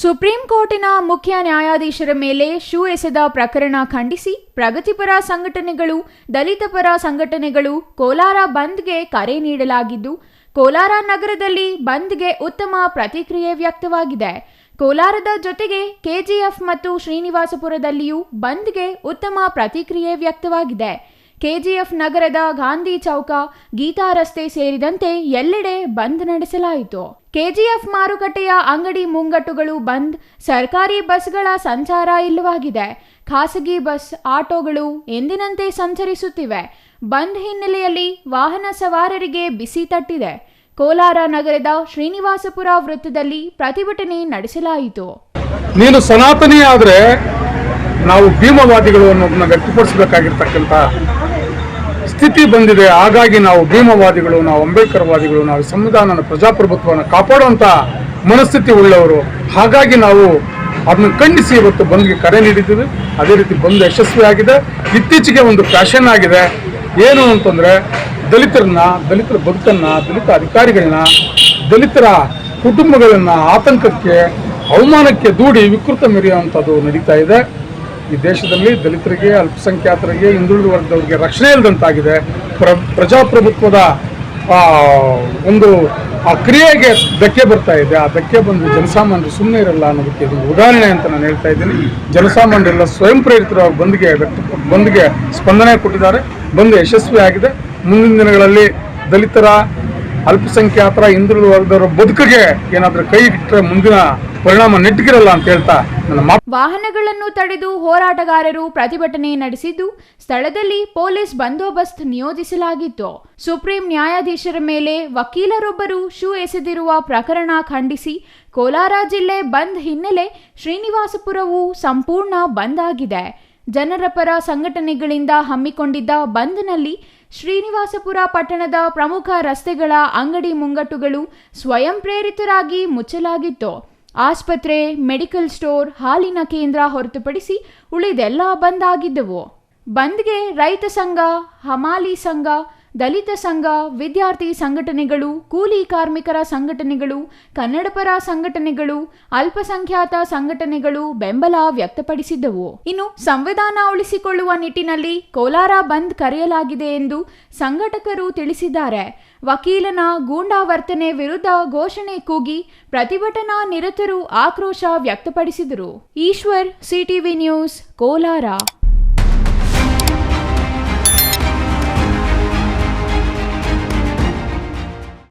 Supreme ಕೋರ್ಟಿನ ಮುಖ್ಯ ನ್ಯಾಯಾಧೀಶರ ಮೇಲೆ ಶೂ ಎಸೆದ ಪ್ರಕರಣ ಖಂಡಿಸಿ ಪ್ರಗತಿಪರ ಸಂಘಟನೆಗಳು ದಲಿತ ಪರ ಸಂಘಟನೆಗಳು ಕೋಲಾರ ಬಂದ್ಗೆ ಕರೆ ನೀಡಲಾಗಿದ್ದು, ಕೋಲಾರ ನಗರದಲ್ಲಿ ಬಂದ್ಗೆ ಉತ್ತಮ ಪ್ರತಿಕ್ರಿಯೆ ವ್ಯಕ್ತವಾಗಿದೆ. ಕೋಲಾರದ ಜೊತೆಗೆ ಕೆಜಿಎಫ್ ಮತ್ತು ಶ್ರೀನಿವಾಸಪುರದಲ್ಲಿಯೂ ಬಂದ್ಗೆ ಉತ್ತಮ ಪ್ರತಿಕ್ರಿಯೆ ವ್ಯಕ್ತವಾಗಿದೆ. ಕೆಜಿಎಫ್ ನಗರದ ಗಾಂಧಿ ಚೌಕ ಗೀತಾ ರಸ್ತೆ ಸೇರಿದಂತೆ ಎಲ್ಲೆಡೆ ಬಂದ್ ನಡೆಸಲಾಯಿತು. ಕೆಜಿಎಫ್ ಮಾರುಕಟ್ಟೆಯ ಅಂಗಡಿ ಮುಂಗಟ್ಟುಗಳು ಬಂದ್, ಸರ್ಕಾರಿ ಬಸ್ಗಳ ಸಂಚಾರ ಇಲ್ಲವಾಗಿದೆ. ಖಾಸಗಿ ಬಸ್ ಆಟೋಗಳು ಎಂದಿನಂತೆ ಸಂಚರಿಸುತ್ತಿವೆ. ಬಂದ್ ಹಿನ್ನೆಲೆಯಲ್ಲಿ ವಾಹನ ಸವಾರರಿಗೆ ಬಿಸಿ ತಟ್ಟಿದೆ. ಕೋಲಾರ ನಗರದ ಶ್ರೀನಿವಾಸಪುರ ವೃತ್ತದಲ್ಲಿ ಪ್ರತಿಭಟನೆ ನಡೆಸಲಾಯಿತು. ನೀನು ಸನಾತನಿ ಆದರೆ ನಾವು ಭೀಮವಾದಿಗಳು ಅನ್ನೋದನ್ನ ವ್ಯಕ್ತಪಡಿಸಬೇಕಾಗಿರ್ತಕ್ಕಂಥ ಸ್ಥಿತಿ ಬಂದಿದೆ. ಹಾಗಾಗಿ ನಾವು ಭೀಮವಾದಿಗಳು, ನಾವು ಅಂಬೇಡ್ಕರ್ವಾದಿಗಳು, ನಾವು ಸಂವಿಧಾನನ ಪ್ರಜಾಪ್ರಭುತ್ವವನ್ನು ಕಾಪಾಡುವಂಥ ಮನಸ್ಥಿತಿ ಉಳ್ಳವರು. ಹಾಗಾಗಿ ನಾವು ಅದನ್ನು ಖಂಡಿಸಿ ಇವತ್ತು ಬಂದ್ಗೆ ಕರೆ ನೀಡಿದ್ದೀವಿ. ಅದೇ ರೀತಿ ಬಂದ್ ಯಶಸ್ವಿಯಾಗಿದೆ ಇತ್ತೀಚೆಗೆ ಒಂದು ಫ್ಯಾಷನ್ ಆಗಿದೆ. ಏನು ಅಂತಂದರೆ, ದಲಿತರನ್ನ, ದಲಿತರ ಬದುಕನ್ನು, ದಲಿತ ಅಧಿಕಾರಿಗಳನ್ನ, ದಲಿತರ ಕುಟುಂಬಗಳನ್ನು ಆತಂಕಕ್ಕೆ, ಅವಮಾನಕ್ಕೆ ದೂಡಿ ವಿಕೃತ ಮೆರೆಯುವಂಥದ್ದು ನಡೀತಾ ಇದೆ. ಈ ದೇಶದಲ್ಲಿ ದಲಿತರಿಗೆ, ಅಲ್ಪಸಂಖ್ಯಾತರಿಗೆ, ಹಿಂದುಳಿದ ವರ್ಗದವರಿಗೆ ರಕ್ಷಣೆ ಇಲ್ಲದಂತಾಗಿದೆ ಪ್ರ, ಪ್ರಜಾಪ್ರಭುತ್ವದ ಒಂದು, ಆ ಕ್ರಿಯೆಗೆ ಧಕ್ಕೆ ಬರ್ತಾ ಇದೆ. ಆ ಧಕ್ಕೆ ಬಂದು ಜನಸಾಮಾನ್ಯರು ಸುಮ್ಮನೆ ಇರಲ್ಲ ಅನ್ನೋದಕ್ಕೆ ಇದು ಉದಾಹರಣೆ ಅಂತ ನಾನು ಹೇಳ್ತಾ ಇದ್ದೀನಿ. ಜನಸಾಮಾನ್ಯರೆಲ್ಲ ಸ್ವಯಂ ಪ್ರೇರಿತರಾಗಿ ಬಂದ್ಗೆ ಬಂದ್ಗೆ ಸ್ಪಂದನೆ ಕೊಟ್ಟಿದ್ದಾರೆ. ಬಂದ್ ಯಶಸ್ವಿಯಾಗಿದೆ ಮುಂದಿನ ದಿನಗಳಲ್ಲಿ ದಲಿತರ, ಅಲ್ಪಸಂಖ್ಯಾತರ, ಹಿಂದುಳಿದ ವರ್ಗದವರ ಬದುಕಿಗೆ ಏನಾದರೂ ಕೈ ಇಟ್ಟರೆ ಮುಂದಿನ ಪರಿಣಾಮ ನೆಟ್ಟಿಗಿರಲ್ಲ ಅಂತ ಹೇಳ್ತಾ ವಾಹನಗಳನ್ನು ತಡೆದು ಹೋರಾಟಗಾರರು ಪ್ರತಿಭಟನೆ ನಡೆಸಿದ್ದು, ಸ್ಥಳದಲ್ಲಿ ಪೊಲೀಸ್ ಬಂದೋಬಸ್ತ್ ನಿಯೋಜಿಸಲಾಗಿತ್ತು. ಸುಪ್ರೀಂ ನ್ಯಾಯಾಧೀಶರ ಮೇಲೆ ವಕೀಲರೊಬ್ಬರು ಶೂ ಎಸೆದಿರುವ ಪ್ರಕರಣ ಖಂಡಿಸಿ, ಕೋಲಾರ ಜಿಲ್ಲೆ ಬಂದ್ ಹಿನ್ನೆಲೆ ಶ್ರೀನಿವಾಸಪುರವು ಸಂಪೂರ್ಣ ಬಂದ್ ಆಗಿದೆ. ಜನರ ಪರ ಸಂಘಟನೆಗಳಿಂದ ಹಮ್ಮಿಕೊಂಡಿದ್ದ ಬಂದ್ನಲ್ಲಿ ಶ್ರೀನಿವಾಸಪುರ ಪಟ್ಟಣದ ಪ್ರಮುಖ ರಸ್ತೆಗಳ ಅಂಗಡಿ ಮುಂಗಟ್ಟುಗಳು ಸ್ವಯಂ ಪ್ರೇರಿತರಾಗಿ ಮುಚ್ಚಲಾಗಿತ್ತು. ಆಸ್ಪತ್ರೆ ಮೆಡಿಕಲ್ ಸ್ಟೋರ್ ಹಾಲಿನ ಕೇಂದ್ರ ಹೊರತುಪಡಿಸಿ ಉಳಿದೆಲ್ಲ ಬಂದ್ ಆಗಿದ್ದವು. ಬಂದ್ಗೆ ರೈತ ಸಂಘ ಹಮಾಲಿ ಸಂಘ ದಲಿತ ಸಂಘ, ವಿದ್ಯಾರ್ಥಿ ಸಂಘಟನೆಗಳು, ಕೂಲಿ ಕಾರ್ಮಿಕರ ಸಂಘಟನೆಗಳು, ಕನ್ನಡಪರ ಸಂಘಟನೆಗಳು, ಅಲ್ಪಸಂಖ್ಯಾತ ಸಂಘಟನೆಗಳು ಬೆಂಬಲ ವ್ಯಕ್ತಪಡಿಸಿದ್ದವು. ಇನ್ನು ಸಂವಿಧಾನ ಉಳಿಸಿಕೊಳ್ಳುವ ನಿಟ್ಟಿನಲ್ಲಿ ಕೋಲಾರ ಬಂದ್ ಕರೆಯಲಾಗಿದೆ ಎಂದು ಸಂಘಟಕರು ತಿಳಿಸಿದ್ದಾರೆ. ವಕೀಲನ ಗೂಂಡಾವರ್ತನೆ ವಿರುದ್ಧ ಘೋಷಣೆ ಕೂಗಿ ಪ್ರತಿಭಟನಾ ನಿರತರು ಆಕ್ರೋಶ ವ್ಯಕ್ತಪಡಿಸಿದರು. Ishwar, CTV news, Kolar.